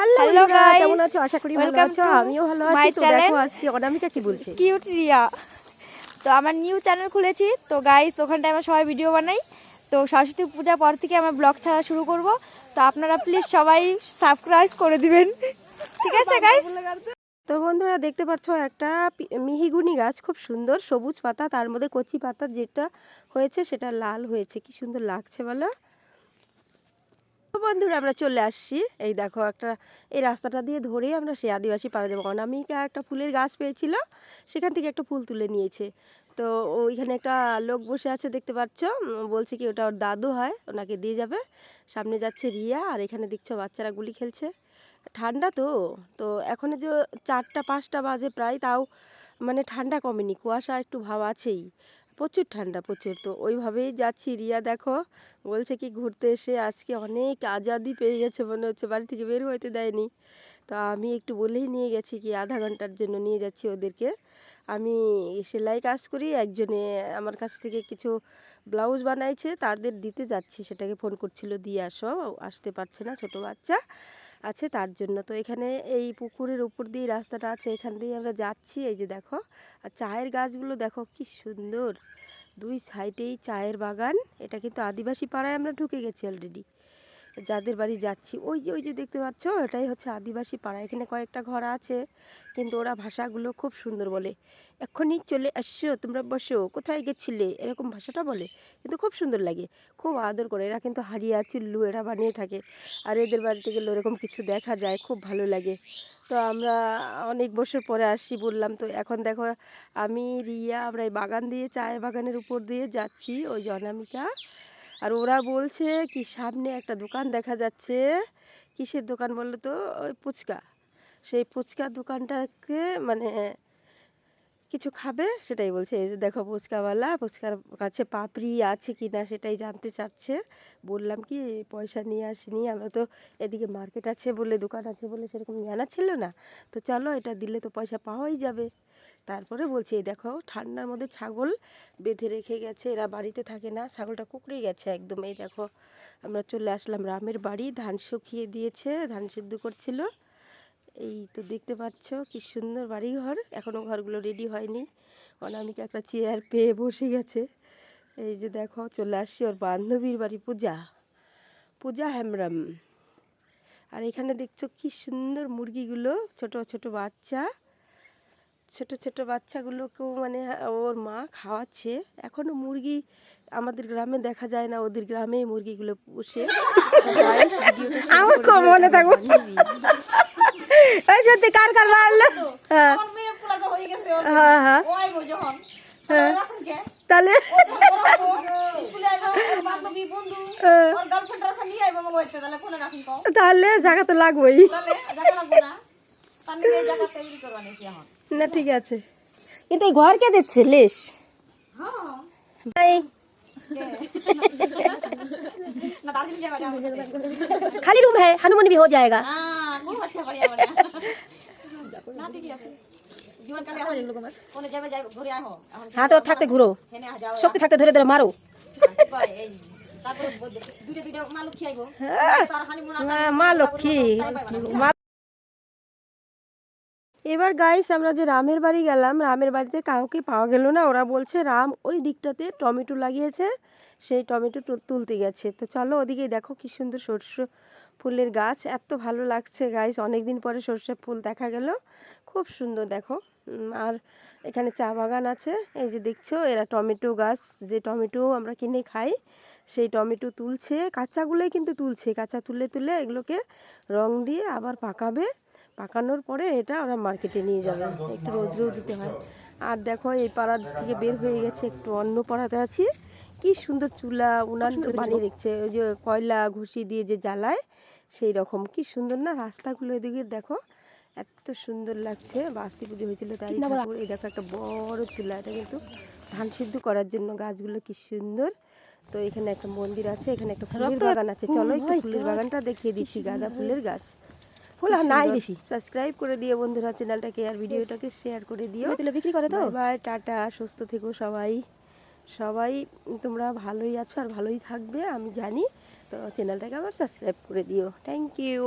Hello বন্ধুরা, কেমন আছো? আশা করি ভালো আছো। আমিও ভালো আছি। তো দেখো আজকে অনামিকা কি বলছে? কিউট রিয়া তো আমার নিউ চ্যানেল খুলেছি। তো গাইস ওখানটায় আমরা সবাই ভিডিও বানাই। তো সরস্বতী পূজার পর থেকে আমরা ব্লগ ছাড়া শুরু করব। তো আপনারা প্লিজ সবাই সাবস্ক্রাইব করে দিবেন। ঠিক আছে গাইস তো বন্ধুরা দেখতে পাচ্ছ একটা মিহিগুনি গাছ খুব সুন্দর সবুজ পাতা তার মধ্যে কচি পাতা যেটা হয়েছে সেটা লাল হয়েছে। কি সুন্দর লাগছে বলো? বন্ধুরা আমরা চলে আসছি। এই দেখো একটা, এই রাস্তাটা দিয়ে ধরেই আমরা সেই আদিবাসী পাড়া যাব কারণ আমি একটা ফুলের গাছ পেয়েছিল, সেখান থেকে একটা ফুল তুলে নিয়েছে। তো ওইখানে একটা লোক বসে আছে, দেখতে পাচ্ছ? বলছে কি ওটা ওর দাদু হয়, ওনাকে দিয়ে যাবে। সামনে যাচ্ছে রিয়া, আর এখানে দেখছ বাচ্চারা গুলি খেলছে। ঠান্ডা তো তো এখন যে চারটা, পাঁচটা বাজে প্রায়, তাও মানে ঠান্ডা কমেনি। কুয়াশা একটু ভাব আছেই। প্রচুর ঠান্ডা, প্রচুর। তো ওইভাবেই যাচ্ছি। রিয়া দেখো, বলছে কি ঘুরতে এসে আজকে অনেক আজাদি পেয়ে গেছে মনে হচ্ছে, বাড়ি থেকে বের হইতে দেয়নি। তো আমি একটু বলেই নিয়ে গেছি কি আধা ঘণ্টার জন্য নিয়ে যাচ্ছি ওদেরকে। আমি সেলাই কাজ করি, একজনে আমার কাছ থেকে কিছু ব্লাউজ বানাইছে, তাদের দিতে যাচ্ছি। সেটাকে ফোন করছিল, দিয়ে, আসো, আসতে পারছে না, ছোট বাচ্চা। আছে তার জন্য। তো এখানে এই পুকুরের উপর দিয়ে রাস্তাটা আছে, এখান দিয়ে আমরা যাচ্ছি। এই যে দেখো, আর চায়ের গাছগুলো দেখো কি সুন্দর। দুই সাইডেই চায়ের বাগান। এটা কিন্তু আদিবাসী পাড়ায় আমরা ঢুকে গেছি অলরেডি যাদের বাড়ি যাচ্ছি, ওই যে ওই যে দেখতে পাচ্ছ, এটাই হচ্ছে আদিবাসী পাড়া। এখানে কয়েকটা ঘর আছে, কিন্তু ওরা ভাষাগুলো খুব সুন্দর বলে। এক্ষুনি চলে আসছো, তোমরা বসো, কোথায় গেছিলে? এরকম ভাষাটা বলে, কিন্তু খুব সুন্দর লাগে। খুব আদর করে, এরা কিন্তু হারিয়া চুল্লু, এরা বানিয়ে থাকে। আর এদের বাড়িতে গেলে ওরকম কিছু দেখা যায়, খুব ভালো লাগে। তো আমরা অনেক বছর পরে আসছি, বললাম তো, এখন দেখো, আমি, রিয়া, আমরা এই বাগান দিয়ে চায় বাগানের উপর দিয়ে যাচ্ছি, ওই অনামিকা আর ওরা বলছে কি, সামনে একটা দোকান দেখা যাচ্ছে। কিসের দোকান বলল তো ওই ফুচকা সেই ফুচকা দোকানটাকে মানে কিছু খাবে? সেটাই বলছে, এই যে দেখো ফুচকাওয়ালা, ফুচকার কাছে পাপড়ি আছে কি না সেটাই জানতে চাচ্ছে। বললাম, কি পয়সা নিয়ে আসিনি? আমরা তো এদিকে মার্কেট আছে বলে, দোকান আছে বলে সেরকম জানা ছিল না। তো চলো এটা দিলে তো পয়সা পাওয়াই যাবে। তারপরে বলছি, এই দেখো, ঠান্ডার মধ্যে ছাগল বেঁধে রেখে গেছে, এরা বাড়িতে থাকে না, ছাগলটা কুকড়ে গেছে একদম। এই দেখো, আমরা চলে আসলাম রামের বাড়ি, ধান শুকিয়ে দিয়েছে, ধান সিদ্ধ করছিল। এই তো দেখতে পাচ্ছ কি সুন্দর বাড়ি ঘর এখনও ঘরগুলো রেডি হয়নি। অনামিকা একটা চেয়ার পেয়ে বসে গেছে। এই যে দেখো চলে আসছি ওর বান্ধবীর বাড়ি পূজা। পূজা হেমব্রম। আর এখানে দেখছ কি সুন্দর মুরগিগুলো ছোট ছোট বাচ্চা। ছোট ছোট বাচ্চাগুলোকেও মানে ওর মা খাওয়াচ্ছে। এখনও মুরগি আমাদের গ্রামে দেখা যায় না ওদের গ্রামে মুরগিগুলো পুষে। আমার মনে থাকবে। এই সত্যি কার কার মারলো হ্যাঁ আমার মেয়ের পোলাটা হয়ে গেছে ওর হ্যাঁ হ্যাঁ ও আইবো যখন তাহলে রাখুন কে তাহলে ও যখন বড় হবো, স্কুলে আইবো ওর বান্ধবী বন্ধু ওর গার্লফ্রেন্ড টার্লফ্রেন্ড নিয়ে আইবো আমার বাড়িতে তাহলে কোনে রাখুন কও তাহলে জায়গা তো লাগবেই তাহলে জায়গা লাগবো না তার নিয়ে এই জায়গা তৈরি করবা নিছি এখন না ঠিক আছে কিন্তু এই ঘর কে দিচ্ছে লেশ হ্যাঁ এই না দার্জিলিং যাবা যাবো खाली रूम है हनुमान भी हो जाएगा আমিও বাচ্চা হাতে থাকতে ঘুরো। সত্যি থাকতে ধরে ধরে মারো। মা লক্ষ্মী হ্যাঁ। হ্যাঁ, এবার গাইস আমরা যে রামের বাড়ি গেলাম রামের বাড়িতে কাউকে পাওয়া গেল না। ওরা বলছে রাম ওই দিকটাতে টমেটো লাগিয়েছে। সেই টমেটো তুলতে গেছে। তো চলো ওদিকে দেখো কি সুন্দর সর্ষে ফুলের গাছ। এত ভালো লাগছে গাইস অনেক দিন পরে সর্ষে ফুল দেখা গেল। খুব সুন্দর দেখো। আর এখানে চা বাগান আছে। এই যে দেখছ, এরা টমেটো গাছ। যে টমেটো আমরা কিনে খাই, সেই টমেটো তুলছে। কাঁচাগুলোই কিন্তু তুলছে। কাঁচা তুলে তুলে এগুলোকে রং দিয়ে আবার পাকাবে। পাকানোর পরে এটা ওরা মার্কেটে নিয়ে যাবে। একটু রোদ্রেও দিতে হয়। আর দেখো এই পাড়ার থেকে বের হয়ে গেছে। একটু অন্য পাড়াতে আছি। কি সুন্দর চুলা উনান বানিয়ে রেখেছে ওই যে কয়লা ঘুষি দিয়ে যে জ্বালায় সেই রকম। কি সুন্দর না রাস্তাগুলো এদিকে দেখো এত সুন্দর লাগছে। বাস্তি পুজো হয়েছিল তাই এই দেখো একটা বড় চুলা এটা কিন্তু ধান সিদ্ধ করার জন্য গাছগুলো কি সুন্দর। তো এখানে একটা মন্দির আছে এখানে একটা ফুলের বাগান আছে। চলো একটু ফুলের বাগানটা দেখিয়ে দিচ্ছি গাঁদা ফুলের গাছ। ফুল নাই বেশি সাবস্ক্রাইব করে দিও বন্ধুরা চ্যানেলটাকে আর ভিডিওটাকে শেয়ার করে দিও। বিক্রি করে তো বাই টাটা সুস্থ থেকো সবাই। সবাই, তোমরা ভালোই আছো আর ভালোই থাকবে, আমি জানি। তো চ্যানেলটাকে আবার সাবস্ক্রাইব করে দিও। Thank you